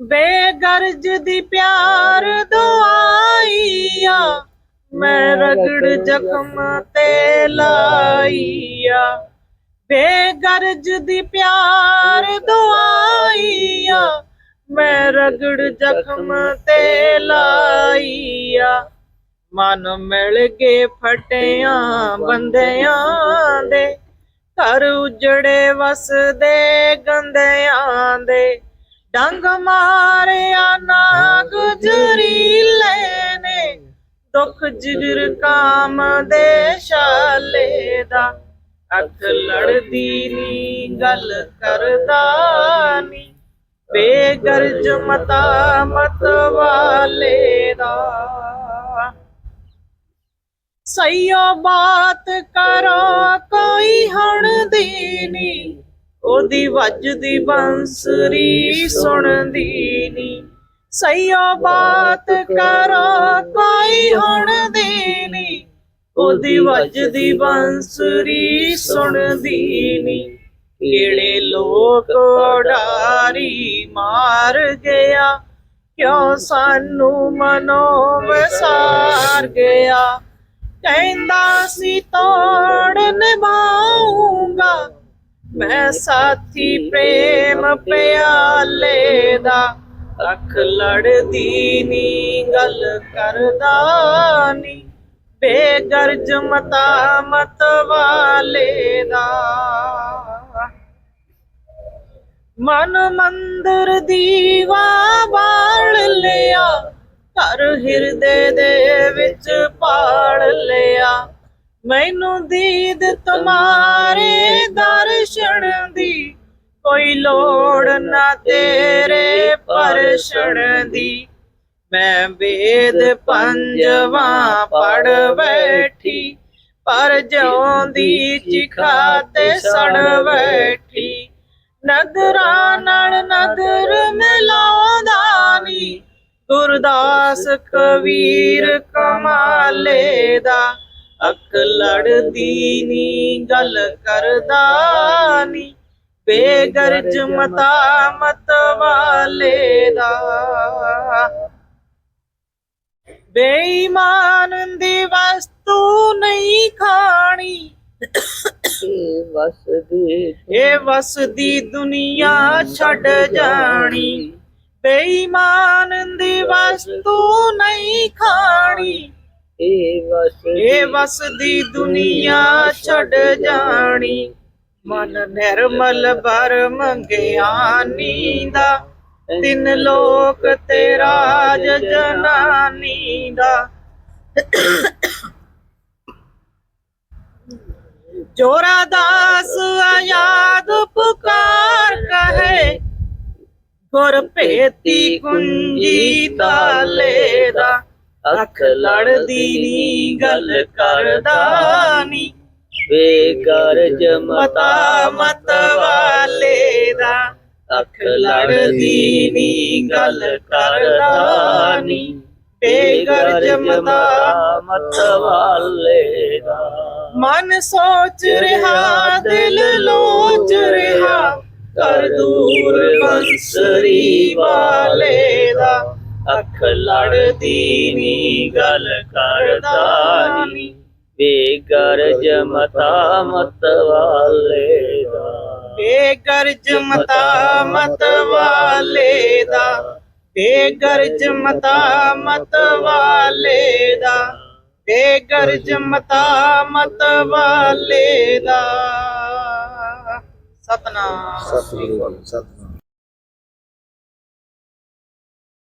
ਬੇਗਰਜ ਦੀ ਪਿਆਰ ਦੁਆਈਆ ਮੈਂ ਰਗੜ ਜ਼ਖਮ ਤੇ ਲਾਈਆ। ਬੇਗਰਜ ਦੀ ਪਿਆਰ ਦੁਆਈਆ ਮੈਂ ਰਗੜ ਜ਼ਖਮ ਤੇ ਲਾਈਆ। ਮਨ ਮਿਲ ਕੇ ਫਟਿਆਂ ਬੰਦਿਆਂ ਦੇ ਘਰ ਉਜੜੇ ਵਸਦੇ ਗੰਦਿਆਂ ਦੇ। ਡੰਗ ਮਾਰਿਆ ਨਾ ਗੁਜਰੀਲੇ ਨੇ ਦੁੱਖ ਜਿਗਰ ਕਾਮ ਦੇ ਸ਼ਾਲੇ ਦਾ। ਅੱਖ ਲੜਦੀ ਨੀ, ਗੱਲ ਕਰਦਾ ਨੀ। ਬੇਗਰਜ ਮਤਾ ਮਤ ਵਾਲੇ ਦਾ। ਸਈਓ ਬਾਤ ਕਰੋ, ਕੋਈ ਹਣ ਦੀ ਨੀ ਉਹਦੀ ਵੱਜਦੀ ਬੰਸਰੀ ਸੁਣਦੀ ਨੀ। ਸਈਓ ਬਾਤ ਕਰੋ, ਕੋਈ ਹਣ ਦੀ ਉਹਦੀ ਵੱਜਦੀ ਬੰਸਰੀ ਸੁਣਦੀ ਨੀ। ਕਿਹੜੇ ਲੋਕ ਉਡਾਰੀ ਮਾਰ ਗਿਆ, ਕਿਉਂ ਸਾਨੂੰ ਮਨੋ ਵਸਾਰ ਗਿਆ। ਕਹਿੰਦਾ ਸੀ ਤੋੜ ਨਿਭਾਉਂਗਾ ਮੈਂ ਸਾਥੀ ਪ੍ਰੇਮ ਪਿਆਲੇ ਦਾ ਅੱਖ ਲੜਦੀ ਨੀ, ਗੱਲ ਕਰਦਾ ਨੀ। ਬੇਗਰਜ ਮਤਾ ਮਤ ਵਾਲੇ ਦਾ। ਮਨ ਮੰਦਰ ਦੀਵਾ ਬਾਲ ਲਿਆ, ਘਰ ਹਿਰਦੇ ਦੇ ਵਿੱਚ ਪਾੜ ਲਿਆ। ਮੈਨੂੰ ਦੀਦ ਤੁਮਾਰੇ ਦਰਸ਼ਨ ਦੀ ਕੋਈ ਲੋੜ ਨਾ ਤੇਰੇ ਪਰਸ਼ਣ ਦੀ। ਮੈਂ ਵੇਦ ਪੰਜਵਾ ਪੜ ਬੈਠੀ, ਪਰ ਜਿਉਂਦੀ ਚਿਖਾ ਤੇ ਸੜ ਬੈਠੀ। ਨਦਰਾਂ ਨਾਲ ਨਦਰ ਮਿਲਾਉਂਦਾ ਨੀ, ਗੁਰਦਾਸ ਕਬੀਰ ਕਮਾਲੇ ਦਾ। ਅੱਖ ਲੜਦੀ ਨੀ ਗੱਲ ਕਰਦਾ ਨੀ। ਬੇਗਰਜ ਮਤਾ ਮਤ ਵਾਲੇ ਦਾ ਬੇਈਮਾਨ ਦੀ ਵਸਤੂ ਨਹੀਂ ਖਾਣੀ। ਵਸਦੇ ਇਹ ਵਸਦੀ ਦੁਨੀਆ ਛੱਡ ਜਾਣੀ। ਬੇਈਮਾਨ ਦੀ ਵਸਤੂ ਨਹੀਂ ਖਾਣੀ। ਇਹ ਵਸਦੀ ਦੁਨੀਆ ਛੱਡ ਜਾਣੀ। ਮਨ ਨਿਰਮਲ ਬਰ ਮੰਗਿਆਨੀ ਦਾ ਤਿੰਨ ਲੋਕ ਤੇ ਰਾਜ ਜਨਾਨੀ ਦਾ। ਜੋਰਾ ਦਾਸ ਆਯਾਦ ਪੁਕਾਰ ਕਹੇ। ਗੁਰ ਭੇਤੀ ਕੁੰਜੀ ਤਾਲੇ ਦਾ। ਅੱਖ ਲੜਦੀ ਨੀ ਗੱਲ ਕਰਦਾ ਨੀ। ਬੇਗਰਜ ਮਤਾ ਮਤ ਵਾਲੇ ਦਾ। ਅੱਖ ਲੜਦੀ ਨੀ ਗੱਲ ਕਰਦਾ ਨੀ। ਬੇਗਰਜ ਮਤਾ ਮਤ ਵਾਲੇ ਦਾ। ਮਨ ਸੋਚ ਰਿਹਾ ਦਿਲ ਲੋਚ ਰਿਹਾ। ਕਰ ਦੂਰ ਬੰਸਰੀ ਦਾ ਅੱਖ ਲੜਦੀ ਨੀ ਗੱਲ ਕਰਦਾ ਨੀ ਬੇਗਰਜ ਮਤਾ ਮਤ ਵਾਲੇ ਦਾ। ਬੇਗਰਜ ਮਤਾ ਮਤ ਵਾਲੇ ਦਾ। ਬੇਗਰਜ ਮਤਾ ਮਤ ਵਾਲੇ ਦਾ। ਬੇਗਰਜ ਮਤਾ ਮਤ ਵਾਲੇ ਦਾ। ਸਤਨਾਮ। ਸਤਿਗੁਰੂ ਸਤਿਗੁਰੂ